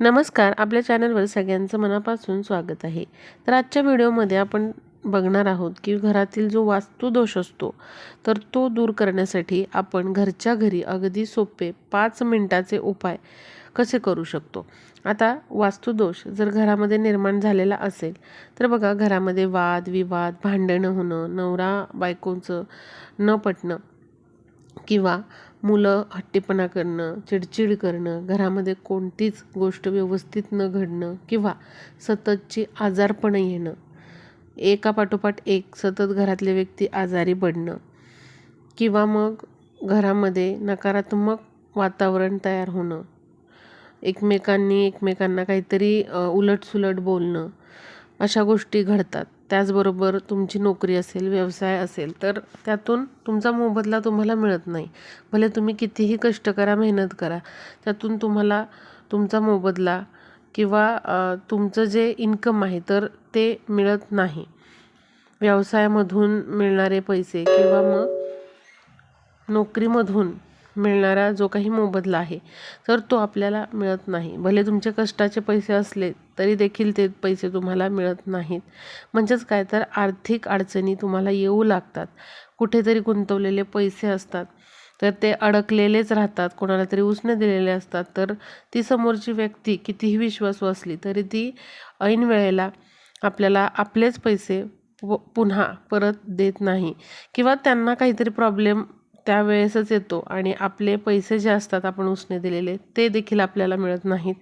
नमस्कार आपल्या चॅनलवर सगळ्यांचं मनापासून स्वागत आहे. तर आजच्या व्हिडिओमध्ये आपण बघणार आहोत की घरातील जो वास्तुदोष असतो तर तो दूर करण्यासाठी आपण घरच्या घरी अगदी सोपे पाच मिनटाचे उपाय कसे करू शकतो? आता वास्तुदोष जर घरामध्ये निर्माण झालेला असेल तर बघा घरामध्ये वाद विवाद भांडणं होणं नवरा बायकोचं न पटणं किंवा मुलं हट्टीपणा करणं चिडचिड करणं घरामध्ये कोणतीच गोष्ट व्यवस्थित न घडणं किंवा सततची आजारपणं येणं. एकापाठोपाठ एक सतत घरातले व्यक्ती आजारी पडणं किंवा मग घरामध्ये नकारात्मक वातावरण तयार होणं. एकमेकांनी एकमेकांना काहीतरी उलटसुलट बोलणं. अशा गोष्टी घडतात. त्याचबरोबर तुमची नोकरी असेल व्यवसाय असेल तर त्यातून तुमचा मोबदला तुम्हाला मिळत नाही. भले तुम्ही कितीही कष्ट करा मेहनत करा त्यातून तुम्हाला तुमचा मोबदला किंवा तुमचं जे इन्कम आहे तर ते मिळत नाही. व्यवसायामधून मिळणारे पैसे किंवा मग नोकरीमधून मिळणारा जो काही मोबदला आहे तर तो आपल्याला मिळत नाही. भले तुमचे कष्टाचे पैसे असले तरी देखील ते पैसे तुम्हाला मिळत नाहीत. म्हणजेच काय? तर आर्थिक अडचणी तुम्हाला येऊ लागतात. कुठेतरी गुंतवलेले पैसे असतात. तर ते अडकलेलेच राहतात. कोणाला तरी उसने दिलेले असतात. तर ती समोरची व्यक्ती कितीही विश्वासू असली तरी ती ऐन वेळेला आपल्याला आपलेच पैसे पुन्हा परत देत नाही. किंवा त्यांना काहीतरी प्रॉब्लेम त्यावेळेसच येतो आणि आपले पैसे जे असतात आपण उसने दिलेले ते देखील आपल्याला मिळत नाहीत.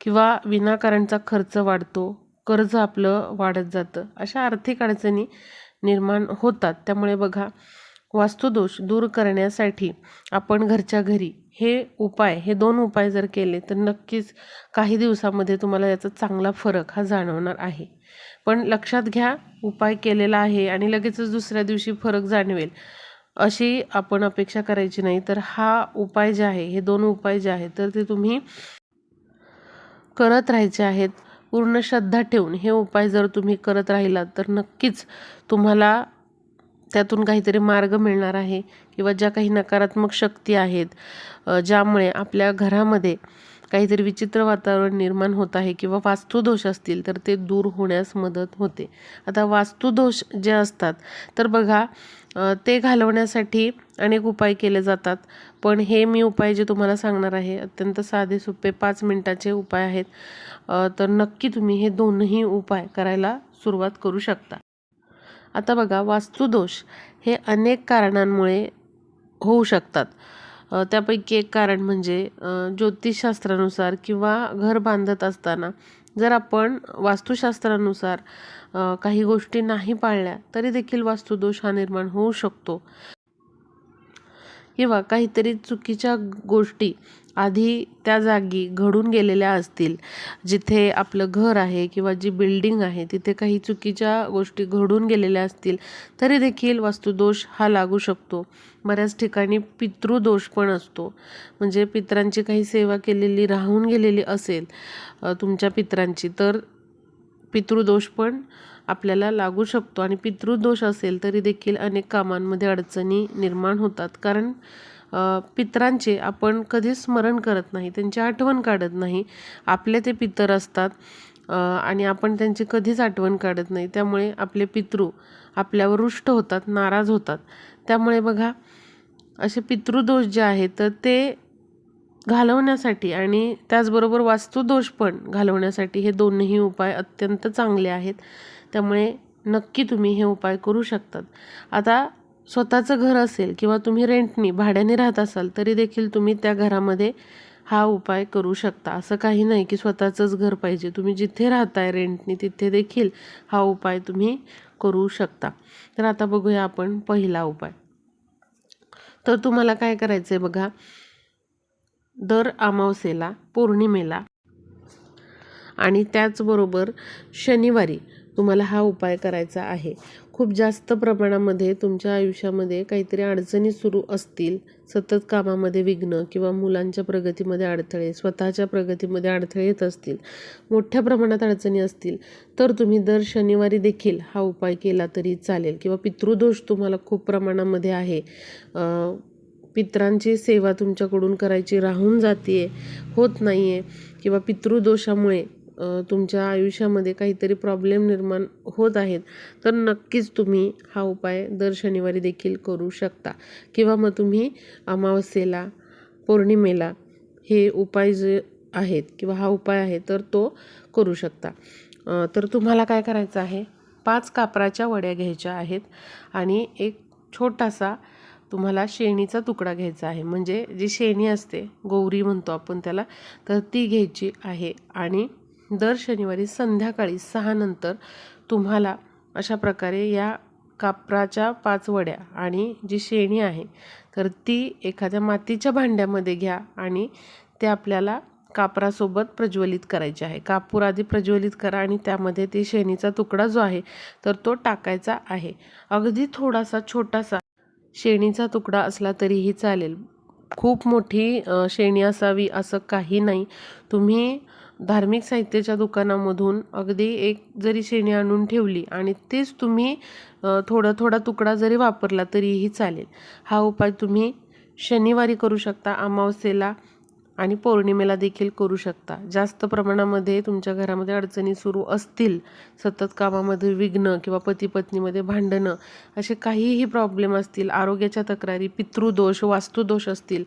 किंवा विनाकारणचा खर्च वाढतो कर्ज आपलं वाढत जातं. अशा आर्थिक अडचणी निर्माण होतात. त्यामुळे बघा वास्तुदोष दूर करण्यासाठी आपण घरच्या घरी हे उपाय हे दोन उपाय जर केले तर नक्कीच काही दिवसामध्ये तुम्हाला याचा चांगला फरक हा जाणवणार आहे. पण लक्षात घ्या उपाय केलेला आहे आणि लगेचच दुसऱ्या दिवशी फरक जाणवेल. अशी आपण अपेक्षा करायची नाही. तर हा उपाय जे आहे हे दोन उपाय जे आहेत तर ते तुम्ही करत राहायचे आहेत. पूर्ण श्रद्धा ठेवून हे उपाय जर तुम्ही करत राहिलात तर नक्कीच तुम्हाला त्यातून काहीतरी मार्ग मिळणार आहे किंवा ज्या काही नकारात्मक शक्ती आहेत ज्यामुळे आपल्या घरामध्ये काहीतरी विचित्र वातावरण निर्माण होत आहे किंवा वास्तुदोष असतील तर ते दूर होण्यास मदत होते. आता वास्तुदोष जे असतात तर बघा ते घालवण्यासाठी अनेक उपाय केले जातात. पण हे मी उपाय जे तुम्हाला सांगणार आहे अत्यंत साधे सोपे पाच मिनटाचे उपाय आहेत. तर नक्की तुम्ही हे दोनही उपाय करायला सुरुवात करू शकता. आता बघा वास्तुदोष हे अनेक कारणांमुळे होऊ शकतात. त्यापैकी एक कारण म्हणजे ज्योतिषशास्त्रानुसार किंवा घर बांधत असताना जर आपण वास्तुशास्त्रानुसार काही गोष्टी नाही पाळल्या तरी देखील वास्तुदोष हा निर्माण होऊ शकतो. किंवा काहीतरी चुकीच्या गोष्टी आधी त्या जागी घडून गेलेल्या असतील. जिथे आपलं घर आहे किंवा जी बिल्डिंग आहे तिथे काही चुकीच्या गोष्टी घडून गेलेल्या असतील तरी देखील वास्तुदोष हा लागू शकतो. बऱ्याच ठिकाणी पितृदोष पण असतो. म्हणजे पित्रांची काही सेवा केलेली राहून गेलेली असेल तुमच्या पित्रांची तर पितृदोष पण आपल्याला लागू शकतो. आणि पितृदोष असेल तरी देखील अनेक कामांमध्ये अडचणी निर्माण होतात. कारण पितरांचे आपण कधीच स्मरण करत नाही त्यांची आठवण काढत नाही. आपले ते पितर असतात आणि आपण त्यांची कधीच आठवण काढत नाही. त्यामुळे आपले पितृ आपल्यावर रुष्ट होतात नाराज होतात. त्यामुळे बघा असे पितृदोष जे आहेत तर ते घालवण्यासाठी आणि त्याचबरोबर वास्तुदोष पण घालवण्यासाठी हे दोन्ही उपाय अत्यंत चांगले आहेत. त्यामुळे नक्की तुम्ही हे उपाय करू शकतात. आता स्वतःचं घर असेल किंवा तुम्ही रेंटनी भाड्याने राहत असाल तरी देखील तुम्ही त्या घरामध्ये हा उपाय करू शकता. असं काही नाही की स्वतःचंच घर पाहिजे. तुम्ही जिथे राहताय रेंटनी तिथे देखील हा उपाय तुम्ही करू शकता. तर आता बघूया आपण पहिला उपाय. तर तुम्हाला काय करायचं आहे बघा दर अमावस्येला पौर्णिमेला. आणि त्याचबरोबर शनिवारी तुम्हाला हा उपाय करायचा आहे. खूप जास्त प्रमाणामध्ये तुमच्या आयुष्यामध्ये काहीतरी अडचणी सुरू असतील. सतत कामामध्ये विघ्न किंवा मुलांच्या प्रगतीमध्ये अडथळे स्वतःच्या प्रगतीमध्ये अडथळे येत असतील मोठ्या प्रमाणात अडचणी असतील तर तुम्ही दर शनिवारी देखील हा उपाय केला तरी चालेल. किंवा पितृदोष तुम्हाला खूप प्रमाणामध्ये आहे. पितरांची सेवा तुमच्याकडून करायची राहून जाते होत नाही आहे किंवा पितृदोषामुळे तुमच्या आयुष्यामध्ये काहीतरी प्रॉब्लेम निर्माण होत आहेत तर नक्कीच तुम्ही हा उपाय दर शनिवारी देखील करू शकता. किंवा मग तुम्ही अमावस्येला पौर्णिमेला हे उपाय जे आहेत किंवा हा उपाय आहे तर तो करू शकता. तर तुम्हाला काय करायचं आहे? पाच कापराच्या वड्या घ्यायच्या आहेत आणि एक छोटासा तुम्हाला शेणीचा तुकडा घ्यायचा आहे. म्हणजे जी शेणी असते गौरी म्हणतो आपण त्याला तर ती घ्यायची आहे. आणि दर शनिवारी संध्याकाळी सहानंतर तुम्हाला अशा प्रकारे या कापराच्या पाच वड्या आणि जी शेणी आहे तर ती एखाद्या मातीच्या भांड्यामध्ये घ्या आणि ते आपल्याला कापरासोबत प्रज्वलित करायचे आहे. कापूर आधी प्रज्वलित करा आणि त्यामध्ये ते शेणीचा तुकडा जो आहे तर तो टाकायचा आहे. अगदी थोडासा छोटासा शेणीचा तुकडा असला तरीही चालेल. खूप मोठी शेणी असावी असं काही नाही. तुम्ही धार्मिक साहित्याच्या दुकानामधून अगदी एक जरी शेणी आणून ठेवली आणि तेच तुम्ही थोडा थोडा तुकडा जरी वापरला तरीही चालेल. हा उपाय तुम्ही शनिवारी करू शकता अमावस्येला. आणि पौर्णिमेला देखील करू शकता. जास्त प्रमाणामध्ये तुमच्या घरामध्ये अडचणी सुरू असतील सतत कामामध्ये विघ्न किंवा पती पत्नीमध्ये भांडणं असे काहीही प्रॉब्लेम असतील आरोग्याच्या तक्रारी पितृदोष वास्तुदोष असतील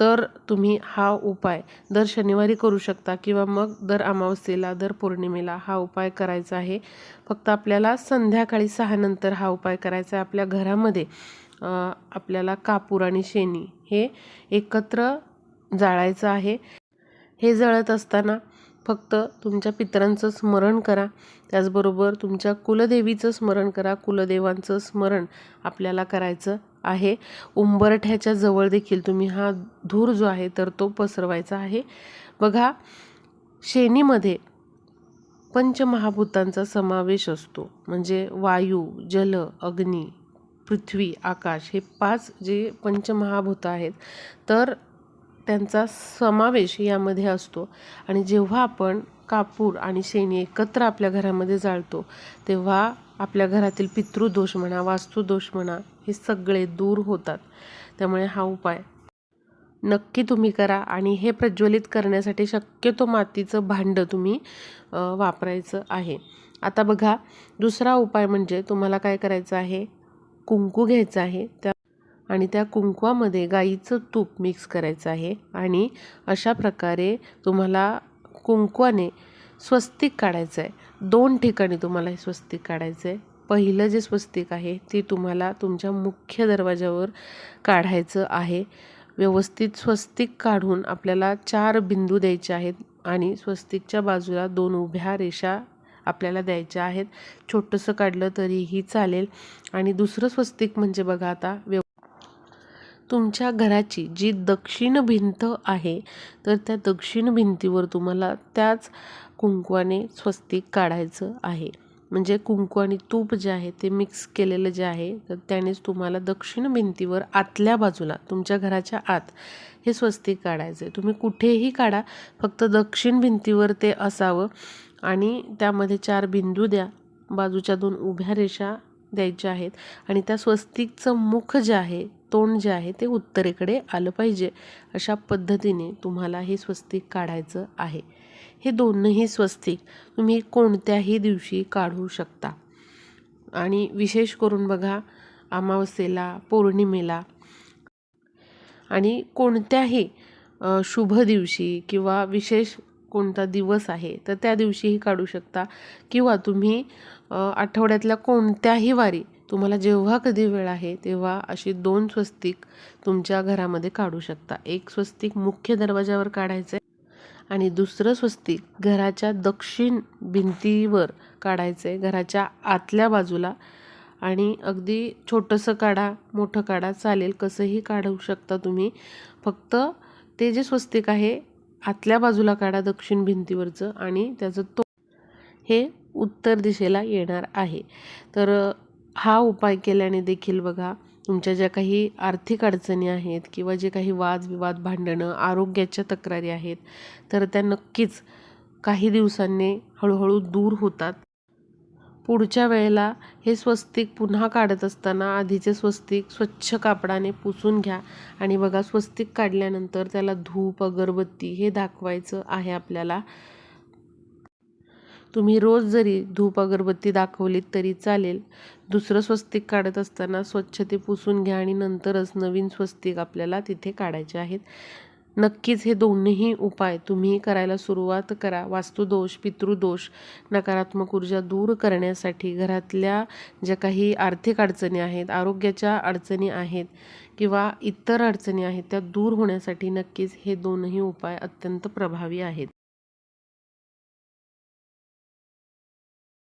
तर तुम्ही हा उपाय दर शनिवारी करू शकता किंवा मग दर अमावस्येला दर पौर्णिमेला हा उपाय करायचा आहे. फक्त आपल्याला संध्याकाळी सहानंतर हा उपाय करायचा आहे. आपल्या घरामध्ये आपल्याला कापूर आणि शेणी हे एकत्र जाळायचं आहे. हे जळत असताना फक्त तुमच्या पितरांचं स्मरण करा. त्याचबरोबर तुमच्या कुलदेवीचं स्मरण करा. कुलदेवांचं स्मरण आपल्याला करायचं आहे. उंबरठ्याच्या जवळ देखील तुम्ही हा धूर जो आहे तर तो पसरवायचा आहे. बघा शेणीमध्ये पंचमहाभूतांचा समावेश असतो. म्हणजे वायू जल अग्नी पृथ्वी आकाश हे पाच जे पंचमहाभूत आहेत. तर त्यांचा समावेश यामध्ये असतो. आणि जेव्हा आपण कापूर आणि शेणी एकत्र आपल्या घरामध्ये जाळतो तेव्हा आपल्या घरातील पितृदोष म्हणा वास्तुदोष म्हणा हे सगळे दूर होतात. त्यामुळे हा उपाय नक्की तुम्ही करा आणि हे प्रज्वलित करण्यासाठी शक्यतो मातीचं भांडं तुम्ही वापरायचं आहे. आता बघा दुसरा उपाय म्हणजे तुम्हाला काय करायचं आहे? कुंकू घ्यायचं आहे. त्या आणि त्या कुंकवामध्ये गाईचं तूप मिक्स करायचं आहे. आणि अशा प्रकारे तुम्हाला कुंकवाने स्वस्तिक काढायचं आहे. दोन ठिकाणी तुम्हाला हे स्वस्तिक काढायचं आहे. पहिलं जे स्वस्तिक आहे ते तुम्हाला तुमच्या मुख्य दरवाजावर काढायचं आहे. व्यवस्थित स्वस्तिक काढून आपल्याला चार बिंदू द्यायचे आहेत आणि स्वस्तिकच्या बाजूला दोन उभ्या रेषा आपल्याला द्यायच्या आहेत. छोटंसं काढलं तरीही चालेल. आणि दुसरं स्वस्तिक म्हणजे बघा आता व्यव तुमच्या घराची जी दक्षिण भिंत आहे तर त्या दक्षिण भिंतीवर तुम्हाला त्याच कुंकवाने स्वस्तिक काढायचं आहे. म्हणजे कुंकू आणि तूप जे आहे ते मिक्स केलेलं जे आहे तर त्यानेच तुम्हाला दक्षिण भिंतीवर आतल्या बाजूला तुमच्या घराच्या आत हे स्वस्तिक काढायचं आहे तुम्ही कुठेही काढा फक्त दक्षिण भिंतीवर ते असावं आणि त्यामध्ये चार बिंदू द्या. बाजूच्या दोन उभ्या रेषा द्यायच्या आहेत. आणि त्या स्वस्तिकचं मुख जे आहे तोंड जे आहे ते उत्तरेकडे आलं पाहिजे अशा पद्धतीने तुम्हाला हे स्वस्तिक काढायचं आहे. हे दोनही स्वस्तिक तुम्ही कोणत्याही दिवशी काढू शकता. आणि विशेष करून बघा अमावस्येला पौर्णिमेला आणि कोणत्याही शुभ दिवशी किंवा विशेष कोणता दिवस आहे तर त्या दिवशीही काढू शकता. किंवा तुम्ही आठवड्यातल्या कोणत्याही वारी तुम्हाला जेव्हा कधी वेळ आहे तेव्हा अशी दोन स्वस्तिक तुमच्या घरामध्ये काढू शकता. एक स्वस्तिक मुख्य दरवाजावर काढायचं आहे आणि दुसरं स्वस्तिक घराच्या दक्षिण भिंतीवर काढायचं आहे घराच्या आतल्या बाजूला. आणि अगदी छोटंसं काढा मोठं काढा चालेल कसंही काढू शकता तुम्ही. फक्त ते जे स्वस्तिक आहे आतल्या बाजूला काढा दक्षिण भिंतीवरचं आणि त्याचं तो हे उत्तर दिशेला येणार आहे. तर हा उपाय केल्याने देखील बघा तुमच्या ज्या काही आर्थिक अडचणी आहेत किंवा जे काही वादविवाद भांडणं आरोग्याच्या तक्रारी आहेत तर त्या नक्कीच काही दिवसांनी हळूहळू दूर होतात. पुढच्या वेळेला हे स्वस्तिक पुन्हा काढत असताना आधीचे स्वस्तिक स्वच्छ कापडाने पुसून घ्या. आणि बघा स्वस्तिक काढल्यानंतर त्याला धूप अगरबत्ती हे दाखवायचं आहे आपल्याला. तुम्ही रोज जरी धूप अगरबत्ती दाखवलीत तरी चालेल. दुसरं स्वस्तिक काढत असताना स्वच्छ ते पुसून घ्या आणि नंतरच नवीन स्वस्तिक आपल्याला तिथे काढायचे आहेत. नक्कीच हे दोन्ही उपाय तुम्ही करायला सुरुवात करा. वास्तुदोष पितृदोष नकारात्मक ऊर्जा दूर करण्यासाठी घरातल्या ज्या काही आर्थिक अडचणी आहेत आरोग्याच्या अडचणी आहेत किंवा इतर अडचणी आहेत त्या दूर होण्यासाठी नक्कीच हे दोनही उपाय अत्यंत प्रभावी आहेत.